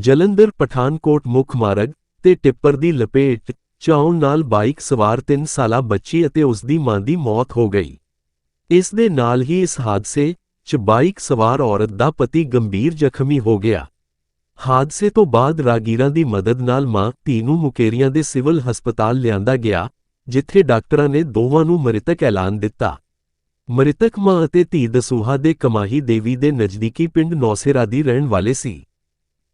ਜਲੰਧਰ ਪਠਾਨਕੋਟ ਮੁੱਖ ਮਾਰਗ ਤੇ ਟਿੱਪਰ ਦੀ ਲਪੇਟ ਚ ਆਉਣ ਨਾਲ ਬਾਈਕ ਸਵਾਰ 3 ਸਾਲਾ ਬੱਚੀ ਅਤੇ ਉਸ ਦੀ ਮਾਂ ਦੀ ਮੌਤ ਹੋ ਗਈ। ਇਸ ਦੇ ਨਾਲ ਹੀ ਇਸ ਹਾਦਸੇ 'ਚ ਬਾਈਕ ਸਵਾਰ ਔਰਤ ਦਾ ਪਤੀ ਗੰਭੀਰ ਜ਼ਖਮੀ ਹੋ ਗਿਆ। ਹਾਦਸੇ ਤੋਂ ਬਾਅਦ ਰਾਗੀਰਾਂ ਦੀ ਮਦਦ ਨਾਲ ਮਾਂ ਧੀ ਨੂੰ ਮੁਕੇਰੀਆਂ ਦੇ ਸਿਵਲ ਹਸਪਤਾਲ ਲਿਆਂਦਾ ਗਿਆ, ਜਿੱਥੇ ਡਾਕਟਰਾਂ ਨੇ ਦੋਵਾਂ ਨੂੰ ਮ੍ਰਿਤਕ ਐਲਾਨ ਦਿੱਤਾ। ਮ੍ਰਿਤਕ ਮਾਂ ਅਤੇ ਧੀ ਦਸੂਹਾ ਦੇ ਕਮਾਹੀ ਦੇਵੀ ਦੇ ਨਜ਼ਦੀਕੀ ਪਿੰਡ ਨੌਸੇਰਾ ਦੀ ਰਹਿਣ ਵਾਲੇ ਸੀ।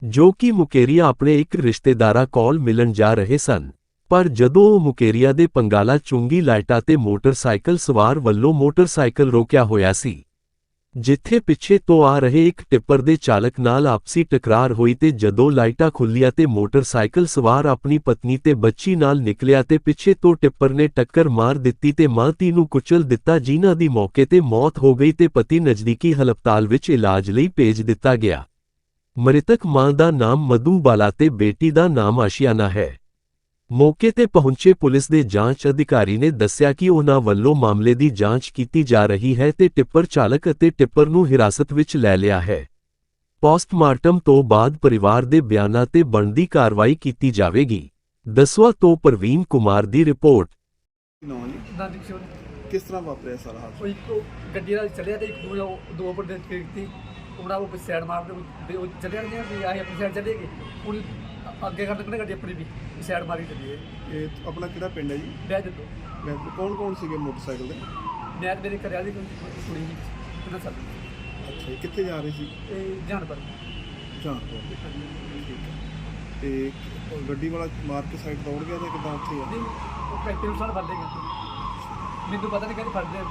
ਜੋ ਕਿ ਮੁਕੇਰੀਆ ਆਪਣੇ ਇੱਕ ਰਿਸ਼ਤੇਦਾਰਾਂ ਕੋਲ ਮਿਲਣ ਜਾ ਰਹੇ ਸਨ। ਪਰ ਜਦੋਂ ਉਹ ਮੁਕੇਰੀਆ ਦੇ ਪੰਗਾਲਾ ਚੁੰਗੀ ਲਾਈਟਾਂ ਤੇ ਮੋਟਰਸਾਈਕਲ ਸਵਾਰ ਵੱਲੋਂ ਮੋਟਰਸਾਈਕਲ ਰੋਕਿਆ ਹੋਇਆ ਸੀ, ਜਿੱਥੇ ਪਿੱਛੇ ਤੋਂ ਆ ਰਹੇ ਇੱਕ ਟਿੱਪਰ ਦੇ ਚਾਲਕ ਨਾਲ ਆਪਸੀ ਟਕਰਾਰ ਹੋਈ ਤੇ ਜਦੋਂ ਲਾਈਟਾਂ ਖੁੱਲੀਆਂ ਤੇ ਮੋਟਰਸਾਈਕਲ ਸਵਾਰ ਆਪਣੀ ਪਤਨੀ ਤੇ ਬੱਚੀ ਨਾਲ ਨਿਕਲਿਆ ਤੇ ਪਿੱਛੇ ਤੋਂ ਟਿੱਪਰ ਨੇ ਟੱਕਰ ਮਾਰ ਦਿੱਤੀ ਤੇ ਮਾਂ ਨੂੰ ਕੁਚਲ ਦਿੱਤਾ, ਜਿਨ੍ਹਾਂ ਦੀ ਮੌਕੇ ਤੇ ਮੌਤ ਹੋ ਗਈ ਤੇ ਪਤੀ ਨਜ਼ਦੀਕੀ ਹਸਪਤਾਲ ਵਿੱਚ ਇਲਾਜ ਲਈ ਭੇਜ ਦਿੱਤਾ ਗਿਆ। ਮ੍ਰਿਤਕ ਮਾਂ ਦਾ ਨਾਮ ਮਧੂ ਬਾਲਾ ਤੇ ਬੇਟੀ ਦਾ ਨਾਮ ਆਸ਼ੀਆਨਾ ਹੈ। ਮੌਕੇ ਤੇ ਪਹੁੰਚੇ ਪੁਲਿਸ ਦੇ ਜਾਂਚ ਅਧਿਕਾਰੀ ਨੇ ਦੱਸਿਆ ਕਿ ਉਹਨਾਂ ਵੱਲੋਂ ਮਾਮਲੇ ਦੀ ਜਾਂਚ ਕੀਤੀ ਜਾ ਰਹੀ ਹੈ ਤੇ ਟਿੱਪਰ ਚਾਲਕ ਅਤੇ ਟਿੱਪਰ ਨੂੰ ਹਿਰਾਸਤ ਵਿੱਚ ਲੈ ਲਿਆ ਹੈ। ਪੋਸਟਮਾਰਟਮ ਤੋਂ ਬਾਅਦ ਪਰਿਵਾਰ ਦੇ ਬਿਆਨਾਂ ਤੇ ਬਣਦੀ ਕਾਰਵਾਈ ਕੀਤੀ ਜਾਵੇਗੀ। ਦਸਵਾ ਤੋਂ ਪ੍ਰਵੀਨ ਕੁਮਾਰ ਦੀ ਰਿਪੋਰਟ। ਨੌ ਜੀ ਕਿਸ ਤਰ੍ਹਾਂ ਵਾਪਰਿਆ ਸਾਰਾ ਹਾਦਸਾ? ਉਹ ਇੱਕ ਗੱਡੀ ਨਾਲ ਚੱਲਿਆ ਤੇ ਇੱਕ ਉਹ ਦੋ ਬੰਦੇ ਕੀਤੀ ਉਹਨਾਂ ਉਹ ਸਾਈਡ ਮਾਰਦੇ ਉਹ- ਉਹ ਚੱਲਿਆ ਨਹੀਂ ਵੀ ਆਏ ਆਪਣੀ ਸਾਈਡ ਚੱਲੇ ਗਏ। ਹੁਣ ਅੱਗੇ ਕਰਨ ਕਿਹਨੇ ਗੱਡੀ ਆਪਣੀ ਵੀ ਸਾਈਡ ਮਾਰੀ ਚੱਲੀ ਹੈ। ਇਹ ਆਪਣਾ ਕਿਹੜਾ ਪਿੰਡ ਹੈ ਜੀ? ਬਹਿ ਜੱਦੋ ਕੌਣ ਕੌਣ ਸੀਗੇ ਮੋਟਰਸਾਈਕਲ ਤੇ ਮੈਂ ਤੇ ਮੇਰੇ ਘਰੇ ਵਾਲੀ ਕੋਈ ਕੁੜੀ ਸੀ ਕਿਹਦਾ ਸਰ ਅੱਛਾ ਜੀ, ਕਿੱਥੇ ਜਾ ਰਹੇ ਸੀ? ਇਹ ਜਾਨਪੁਰ। ਹੈ। ਤੇ ਉਹ ਗੱਡੀ ਵਾਲਾ ਮਾਰ ਕੇ ਸਾਈਡ ਦੌੜ ਗਿਆ ਤੇ ਕਿਦਾਂ ਉੱਥੇ ਆ? ਨਹੀਂ ਉਹ ਨੂੰ ਸਾਲ ਫੜ ਲੇਗਾ ਮੈਨੂੰ ਪਤਾ ਨਹੀਂ ਕਿਹਨੇ ਫੜਦੇ ਆ।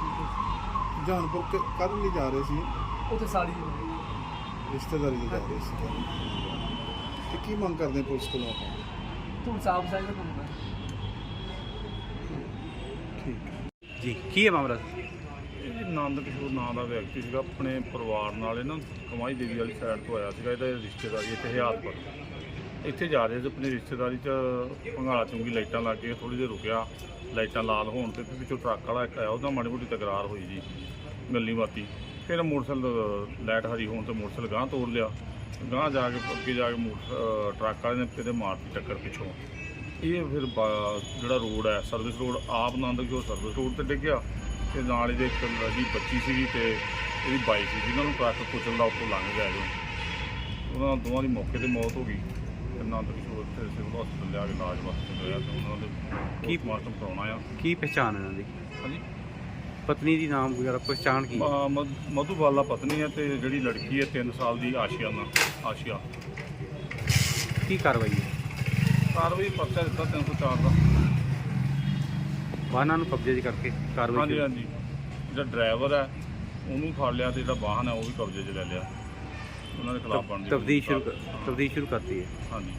ਜਾਨਪੁਰ ਕਦ ਲਈ ਜਾ ਰਹੇ ਸੀ? ਉੱਥੇ ਸਾਲੀ ਰਿਸ਼ਤੇਦਾਰੀ ਦੇ ਜਾ ਰਹੇ ਸੀ। ਤੇ ਕੀ ਮੰਗ ਕਰਦੇ ਪੁਲਿਸ ਕੋਲੋਂ ਆਪਾਂ? ਤੂੰ ਸਾਫ਼ ਕੰਮ ਠੀਕ। ਹੈ ਜੀ ਕੀ ਹੈ ਮਾਮਲਾ? ਇਹ ਨੰਦ ਕਿਸ਼ੋਰ ਨਾਂ ਦਾ ਵਿਅਕਤੀ ਸੀਗਾ। ਆਪਣੇ ਪਰਿਵਾਰ ਨਾਲ ਇਹਨਾਂ ਕਮਾਈ ਦੇਵੀ ਵਾਲੀ ਸਾਈਡ ਤੋਂ ਆਇਆ ਸੀਗਾ। ਇਹਦਾ ਰਿਸ਼ਤੇਦਾਰੀ ਇੱਥੇ ਹਿਆਤਪੁਰ ਇੱਥੇ ਜਾ ਰਹੇ ਸੀ ਆਪਣੀ ਰਿਸ਼ਤੇਦਾਰੀ 'ਚ ਭੰਗਾਲਾ ਚੁੰਗੀ ਲਾਈਟਾਂ ਲੱਗ ਕੇ ਥੋੜੀ ਦੇਰ ਰੁਕਿਆ। ਲਾਈਟਾਂ ਲਾਲ ਹੋਣ ਤੇ ਫਿਰ ਪਿੱਛੋਂ ਟਰੱਕ ਵਾਲਾ ਇੱਕ ਆਇਆ। ਉਹਦਾ ਮਾੜੀ ਮੋਟੀ ਤਕਰਾਰ ਹੋਈ ਜੀ। ਗੱਲੀ ਬਾਤੀ ਫਿਰ ਮੋਟਰਸਾਈਕਲ ਲਾਈਟ ਹਰੀ ਹੋਣ ਤੇ ਮੋਟਰਸਾਈਕਲ ਗਾਂਹ ਤੋੜ ਲਿਆ। ਗਾਂਹ ਜਾ ਕੇ ਅੱਗੇ ਜਾ ਕੇ ਮੋਟਰ ਟਰੱਕ ਵਾਲੇ ਨੇ ਇਹਦੇ ਮਾਰਤੀ ਟੱਕਰ ਪਿੱਛੋਂ। ਇਹ ਫਿਰ ਜਿਹੜਾ ਰੋਡ ਹੈ ਸਰਵਿਸ ਰੋਡ ਆਪ ਆਨੰਦ ਕਿਸ਼ੋਰ ਸਰਵਿਸ ਰੋਡ ਤੇ ਡਿੱਗਿਆ? ਤੇ ਨਾਲ ਇਹਦੇ ਇੱਕ ਲੜਕੀ ਬੱਚੀ ਸੀਗੀ ਤੇ ਇਹਦੀ ਬਾਈਕ ਸੀ ਜਿਹਨਾਂ ਨੂੰ ਟਰੱਕ ਕੁਚਲਦਾ ਉੱਤੋਂ ਲੰਘ ਗਿਆ ਜੋ। ਉਹਨਾਂ ਦੋਵਾਂ ਦੀ ਮੌਕੇ ਤੇ ਮੌਤ ਹੋ ਗਈ। ਆਨੰਦ ਕਿਸ਼ੋਰ ਤੇ ਸਿਵਲ ਹਸਪਤਾਲ ਲਿਆ ਕੇ ਇਲਾਜ ਵਾਸਤੇ ਹੋਇਆ ਤੇ ਉਹਨਾਂ ਦੇ ਕੀ- ਪੋਸਟਮਾਰਟਮ ਕਰਾਉਣਾ ਆ ਕੀ ਪਛਾਣ ਇਹਨਾਂ ਦੀ? ਹਾਂਜੀ? ਪਤਨੀ ਦੀ ਨਾਮ ਵਗੈਰਾ ਪਛਾਣ ਕੀ? ਮ- ਮਧੂਬਾਲਾ ਪਤਨੀ ਹੈ ਤੇ ਜਿਹੜੀ ਲੜਕੀ ਹੈ 3 ਸਾਲ ਦੀ ਆਸ਼ੀਆ ਨਾਲ ਆਸ਼ੀਆ। ਕੀ ਕਾਰਵਾਈ ਹੈ? ਕਾਰਵਾਈ ਪਰਚਾ ਦਿੱਤਾ 304 ਦਾ। ਵਾਹਨਾਂ ਨੂੰ ਕਬਜ਼ੇ 'ਚ ਕਰਕੇ ਕਾਰਵਾਈ ਹਾਂਜੀ ਕੀਤੀ। ਹਾਂਜੀ। ਜਿਹੜਾ ਡਰਾਈਵਰ ਹੈ ਉਹਨੂੰ ਫੜ ਲਿਆ ਤੇ ਜਿਹੜਾ ਵਾਹਨ ਹੈ ਉਹ ਵੀ ਕਬਜ਼ੇ 'ਚ ਲੈ ਲਿਆ। ਉਹਨਾਂ ਦੇ ਖਿਲਾਫ ਬਣਦੀ ਤਫਦੀਸ਼ ਸ਼ੁਰੂ। ਤਫਦੀਸ਼ ਸ਼ੁਰੂ ਕਰਤੀ ਹੈ। ਹਾਂਜੀ।